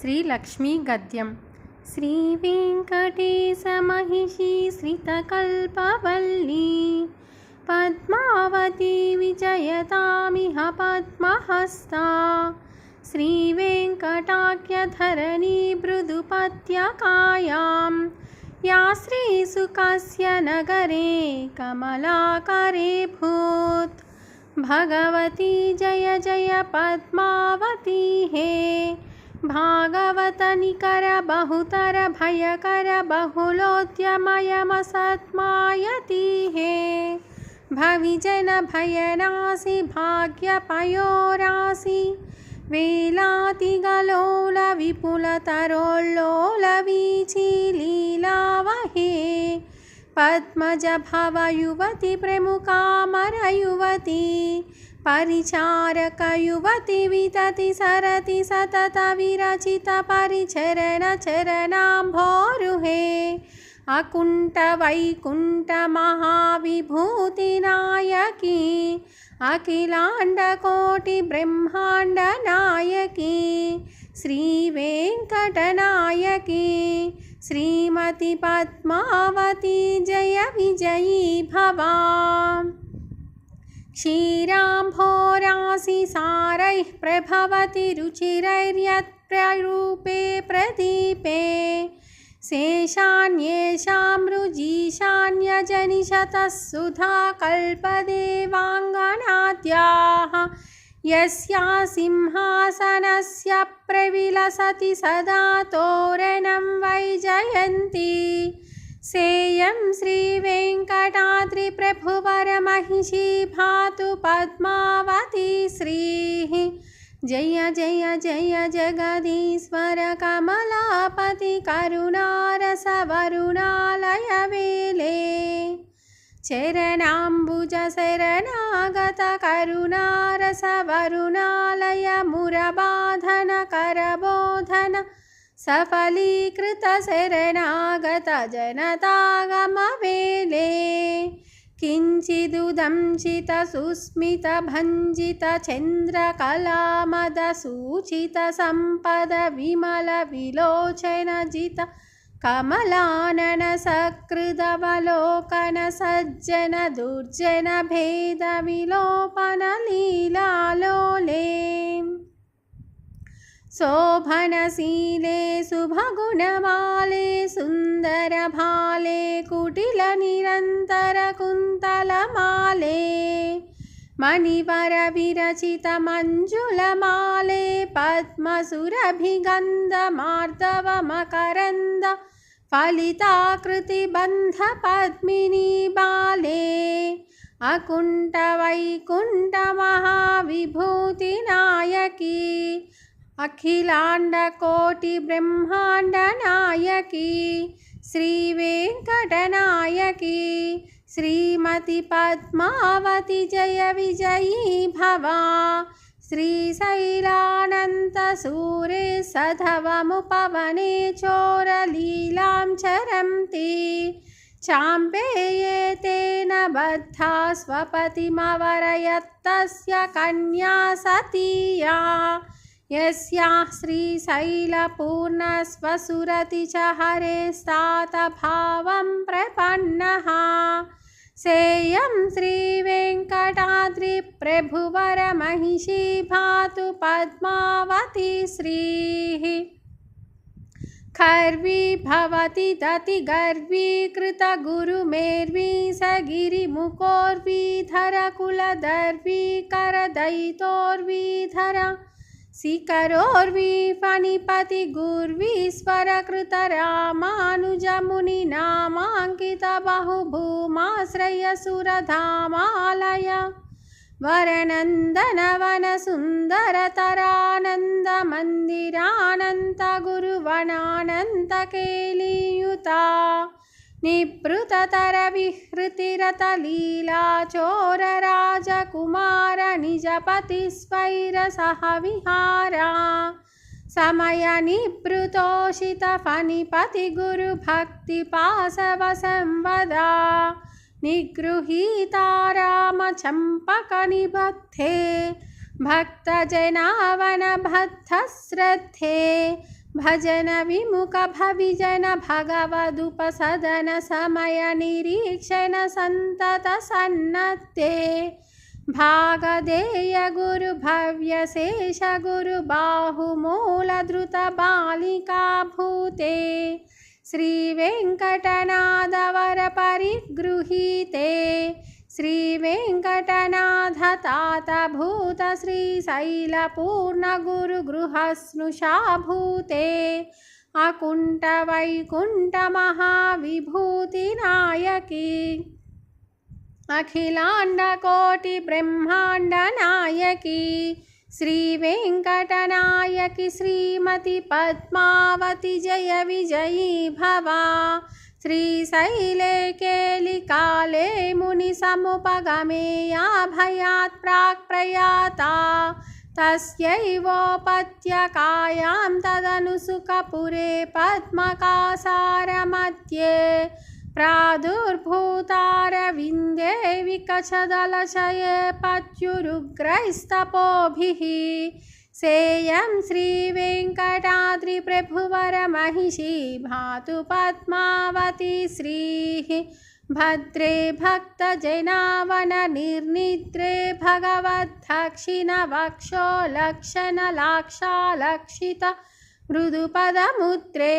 श्रीलक्ष्मीगद्यं श्रीवेङ्कटेशमहिषी श्रितकल्पवल्ली। पद्मावती विजयतामिह पद्महस्ता। श्रीवेङ्कटाख्यधरणी मृदुपत्यकायां। या श्रीसुकस्य नगरे कमलाकरे भूत्। भगवती जय जय पद्मावती हे। भागवतनिकर बहुतर भयकर बहुलोद्यमयमसत्मायति बहुलोद्यमयमसत्मायतिहे भविजनभयनासि भाग्यपयोरासि। वेलातिगलोलविपुलतरोल्लोलवीचीलीलावहे पद्मजभवयुवति प्रमुखामरयुवती परिचारकयुवति वितति सरति सतत विरचित परिचरण चरणाम्भोरुहे अकुण्ठवैकुण्ठमहाविभूतिनायकी अखिलाण्डकोटिब्रह्माण्डनायकी श्रीवेङ्कटनायकी श्रीमति पद्मावती जय विजयी भवा क्षीराम्भोरासिसारैः प्रभवति रुचिरैर्यत्प्ररूपे प्रदीपे। सेषान्येषां रुजीशान्यजनिषतः सुधा कल्पदेवाङ्गनाद्याः। यस्या सिंहासनस्य प्रविलसति सदा तोरणं वैजयन्ती सेयं श्रीवेङ्कटाद्रिप्रभुवरमहिषी भातु पद्मावती श्रीः। जय जय जय जगदीश्वर कमलापति करुणारसवरुणालय वेले। करबोधन सफलीकृतशरणागतजनतागमवेले। किञ्चिदुदंसितसुस्मितभञ्जित चन्द्रकलामदसूचितसम्पद विमलविलोचनजित कमलाननसकृदवलोकनसज्जन दुर्जन भेदविलोपनलीलालोले शोभनशीले शुभगुणमाले सुन्दरभाले कुटिलनिरन्तरकुन्तलमाले मणिवरविरचितमञ्जुलमाले पद्मसुरभिगन्धमार्दवमकरन्द फलिताकृतिबन्धपद्मिनी बाले अकुण्ठवैकुण्ठमहाविभूतिनायकी अखिलाण्डकोटिब्रह्माण्डनायकी श्रीवेङ्कटनायकी, श्रीमति पद्मावति जय विजयी भवा श्रीशैलानन्तसूरे सधवमुपवने चोरलीलां चरन्ति, चाम्पेये तेन बद्धा स्वपतिमवरयत्तस्य कन्या सतीया। यस्याः श्रीशैलपूर्णस्वसुरति च हरेस्तातभावं प्रपन्नः। सेयं श्रीवेङ्कटाद्रिप्रभुवरमहिषी भातु पद्मावती श्रीः। खर्वी भवति दतिगर्वीकृतगुरुमेर्वी स गिरिमुखोर्वीधरकुलदर्वी करदयितोर्वीधर शिखरोर्वी फणिपतिगुर्वीश्वरकृतरामानुजमुनिनामाङ्कितबहुभूमाश्रयसुरधामालय वरनन्दनवनसुन्दरतरानन्दमन्दिरानन्दगुरुवनानन्दकेलियुता निवृततरविहृतिरतलीलाचोरराजकुमारनिजपतिस्वैरसहविहारा विहारा समयनिभृतोषितफनिपतिगुरुभक्तिपासवसंवदा निगृहीता रामचम्पकनिबद्धे भक्तजनावनबद्धश्रद्धे। भजन विमुख भविजन भगवदुपसदन समय निरीक्षण सन्तत सन्नत्ते भागधेय गुरु भव्य शेष गुरु बाहुमूलधृत बालिका भूते श्रीवेङ्कटनादवर परिगृहीते श्रीवेङ्कटनाथ तात भूत श्रीशैलपूर्णगुरुगृहस्नुषा भूते अकुण्ठवैकुण्ठमहाविभूतिनायकी अखिलाण्डकोटिब्रह्माण्डनायकी श्रीवेङ्कटनायकि श्रीमति पद्मावति जय विजयी भवा श्रीशैले केलिकाले मुनिसमुपगमेया भयात् प्राक् प्रयाता। तस्यैवोपत्यकायां तदनुसुकपुरे पद्मकासारमध्ये प्रादुर्भूतारविन्दे विकचदलशये पत्युरुग्रैस्तपोभिः सेयं श्रीवेङ्कटाद्रिप्रभुवरमहिषी भातु पद्मावती श्रीः भद्रे भक्तजनावननिर्निद्रे भगवद्दक्षिणवक्षो लक्षणलाक्षालक्षित मृदुपदमुद्रे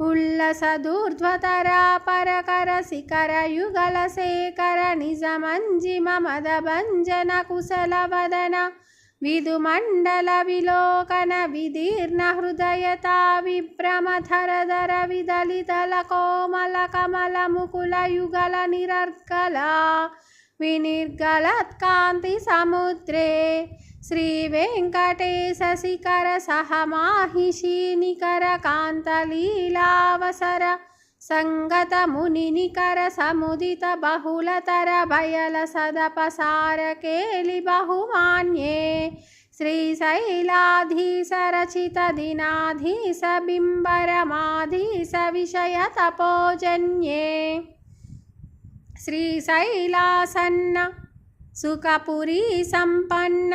ఉల్లసదూర్ధ్వతరా పరకర శిఖర యుగల శేఖర నిజమంజిమ మదభంజన కుశల వదన విధుమండల విలోకన విదీర్ణ హృదయతా విభ్రమధరధర విదలితల కోమల కమల ముకుల యుగల నిరర్కల వినిర్గలత్కాంతి సముద్రే శ్రీ వెంకటేశ శిఖర సహమాహిషి నికర కాంతలీలావసర సంగత ముని నికర సముదిత బహుళతర బయల సదపసారకేలి బహుమాన్యే శ్రీశైలాధీశరచిత విషయ తపోజన్యే శ్రీశైలాసన్న సుఖపురీ సంపన్న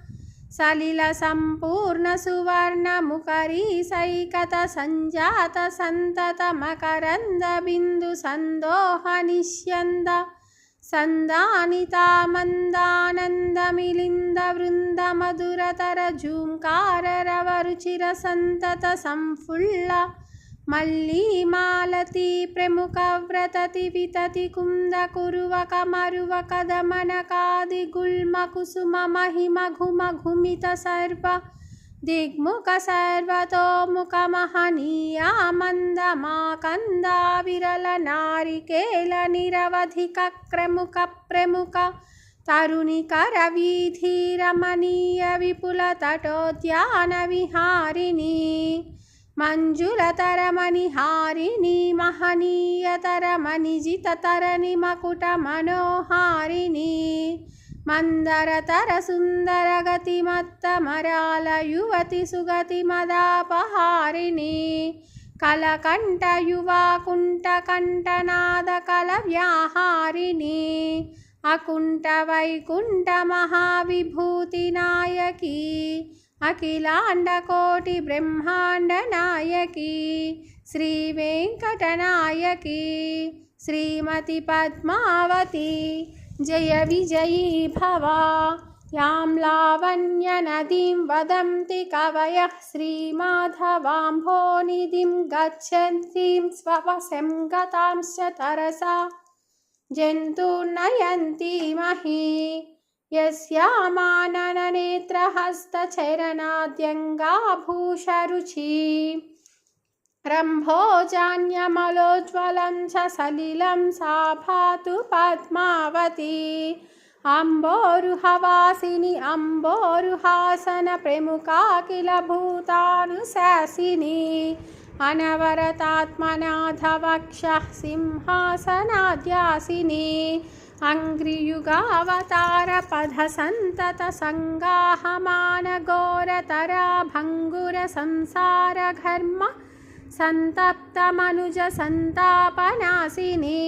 సలిల సంపూర్ణ సువర్ణ ముఖరీ సైకత సంజాత సంతత మకరంద బిందు సందోహ నిష్యంద సందానితా మందానందమిలింద వృంద మధురతర జూంకారరవరుచిర సంతత సంఫుల్ల మళ్ళీ మాలతి ప్రముఖ వ్రతతి వితతి కుంద కురువక మరువక దమనకాది గుల్మ कुसुम महिम घुम घुमित सर्व दिग्मुख सर्वतोमुख महनीया मन्दमा कन्दा विरल नारिकेल निरवधिक क्रमुख प्रमुख तरुणी कवीधीरमणीय विपुल तटोद्यान विहारिणी మంజులతరమణి హారిణి మహనీయతరమణి జితతరణి మకుట మనోహారిణి. మందరతర సుందర గతి మత్త మరాల యువతి సుగతి మదాపహారిణి కలకంఠ యువాకుంఠ కంఠనాద కల వ్యాహారిణి అకుంఠ వైకుంఠ మహావిభూతి నాయకీ अकुण्ठवैकुण्ठमहाविभूतिनायकी अखिलाण्डकोटिब्रह्माण्डनायकी श्रीवेङ्कटनायकी श्रीमति पद्मावती, जय विजयी भवा। यां लावण्यनदीं वदन्ति कवयः श्रीमाधवाम्भोनिधिं गच्छन्तीं स्ववशं गतांश्च तरसा। जन्तुर्नयन्ति मही यस्यामानननेत्रहस्तचरणाद्यङ्गाभूषरुचि रम्भोजान्यमलोज्ज्वलं च सलिलं सा भातु पद्मावती अम्बोरुहवासिनि अम्बोरुहासनप्रमुखा किल भूतानुशासिनी अनवरतात्मनाथवक्षः सिंहासनाद्यासिनी अङ्घ्रियुगावतारपथसन्ततसङ्गाहमानघोरतरा भङ्गुरसंसारघर्म सन्तप्तमनुजसन्तापनाशिनी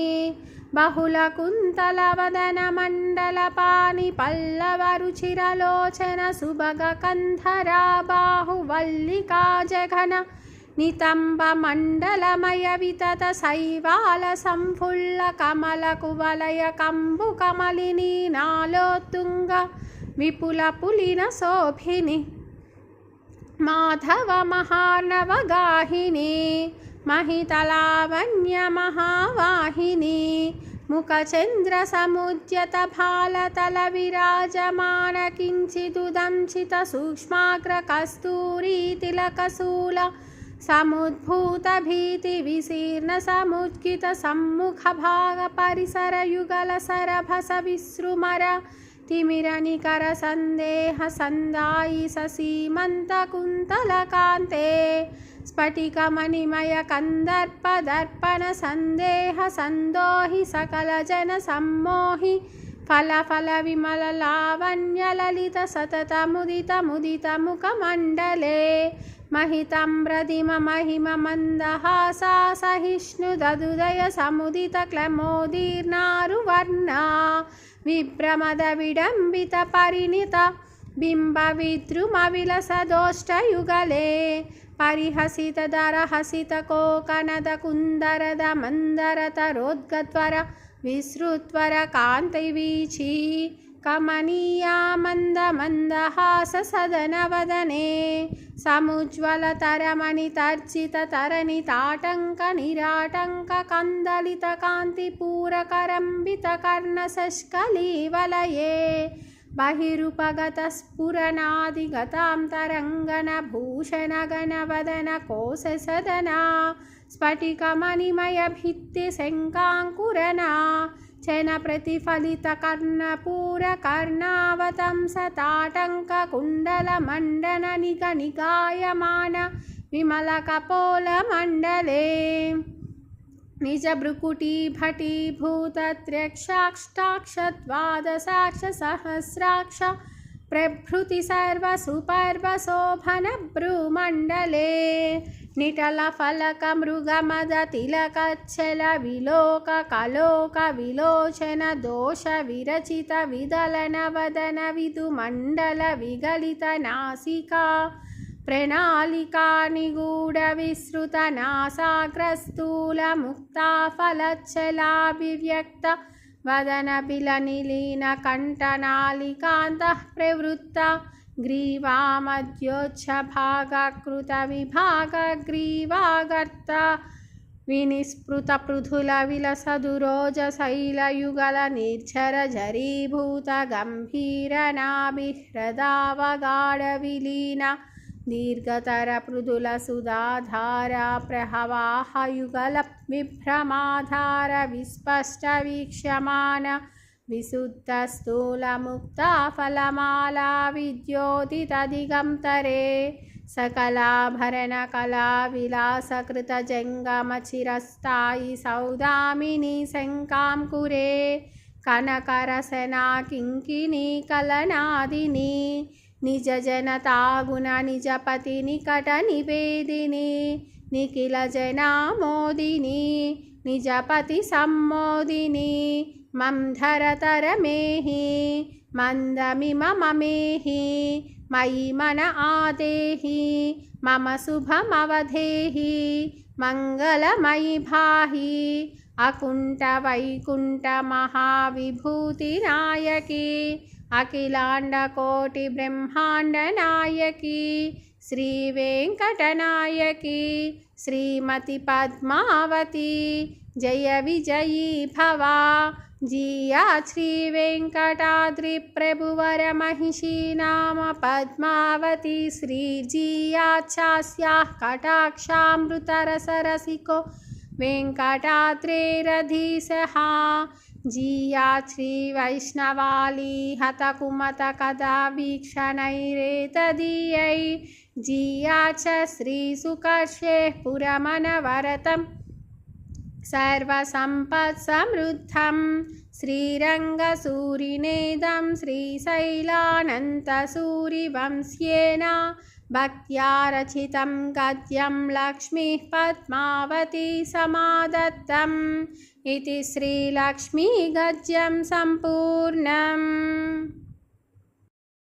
बहुलकुन्तलवदनमण्डलपाणि पल्लवरुचिरलोचन सुभगकन्धरा बाहुवल्लिका जघन नितम्बमण्डलमय वितत शैवालसंफुल्लकमलकुवलय कम्बुकमलिनी नालोत्तुङ्ग विपुलपुलिनशोभिनि माधवमहार्णवगाहिनी महितलावण्यमहावाहिनी मुखचन्द्रसमुद्यतभालतलविराजमान किञ्चिदुदंशितसूक्ष्माग्रकस्तूरीतिलकशूल समुद्भूतभीतिविशीर्णसमुज्झितसम्मुखभागपरिसरयुगलसरभसविसृमर तिमिरनिकरसन्देहसन्दायि ससीमन्तकुन्तलकान्ते स्फटिकमणिमयकन्दर्पदर्पणसन्देहसन्दोहि सकलजनसम्मोहि फलफलविमललावण्यललितसततमुदितमुदितमुखमण्डले महितं ब्रदिममहिममन्दहासा सहिष्णुददुदयसमुदितक्लमोदीर्णारुवर्णा विभ्रमदविडम्बितपरिणित बिम्बविद्रुमविलसदोष्टयुगले परिहसितदरहसितकोकनदकुन्दरदमन्दरतरोद्गत्वर विसृत्वर कान्तवीची కమనీయా మంద మందహాస సదన వదనే సముజ్వలతరమణి తర్చిత తరణి తాటంక నిరాటంక కందలిత కాంతి పూరకరంబిత కర్ణ శష్కలీవలయే బహిరుపగత స్ఫురణాదిగతాం తరంగన భూషణ స్ఫటికమణిమయ భిత్తి శంకాంకురనా चनप्रतिफलितकर्णपूरकर्णावतंसताटङ्ककुण्डलमण्डननिगनिगायमान विमलकपोलमण्डले निजभ्रुकुटीफटीभूतत्र्यक्षाष्टाक्षद्वादशाक्षसहस्राक्ष प्रभृति सर्वसुपर्वशोभनभ्रूमण्डले నిటల ఫలక మృగమద తిలక విలోక కలోక విలోచన దోష విరచిత విదలన వదన విదు మండల విగలిత నాసిక ప్రణాళికా నిగూఢ విస్తృత నాసాగ్రస్థూల ముక్తా ఫలచ్చలాభివ్యక్త వదన పిల నిలీన కంఠనాళికాంత ప్రవృత్త ग्रीवामध्योच्छभागाकृतविभागग्रीवागर्ता विनिस्पृतपृथुलविलसदुरोजशैलयुगलनिर्झरझरीभूतगम्भीरनाभिह्रदावगाढविलीना दीर्घतरपृथुलसुधाधारा प्रहवाहयुगलविभ्रमाधार विस्पष्टवीक्ष्यमान विशुद्धस्थूलमुक्ताफलमाला विद्योतितदिगन्तरे सकलाभरणकलाविलासकृतजङ्गमचिरस्थायि सौदामिनी शङ्कां कुरे कनकरसना किङ्किनी कलनादिनी निजजनतागुण మంధరతరమేహి మందమిమ మమేహి మయి మన ఆదేహి మమ శుభమవధేహి మంగళమయి భాహి అకుంఠ వైకుంఠ మహావిభూతినాయకి అఖిలాండకోటి బ్రహ్మాండ నాయకి శ్రీ వెంకటనాయకి శ్రీమతి పద్మావతి జయ విజయీ భవ जिया श्रीवेङ्कटाद्रिप्रभुवरमहिषी नाम पद्मावती श्रीजियाच्छास्याः कटाक्षामृतरसरसिको वेङ्कटाद्रेरधीशः जिया श्रीवैष्णवाली हतकुमतकदा वीक्षणैरेतदीयै जिया च श्रीसुकर्षेः पुरमनवरतम् सर्वसम्पत्समृद्धं श्रीरङ्गसूरिनेदं श्रीशैलानन्तसूरिवंश्येन भक्त्या रचितं गद्यं लक्ष्मीः पद्मावती समादत्तम् इति श्रीलक्ष्मीगद्यं सम्पूर्णम्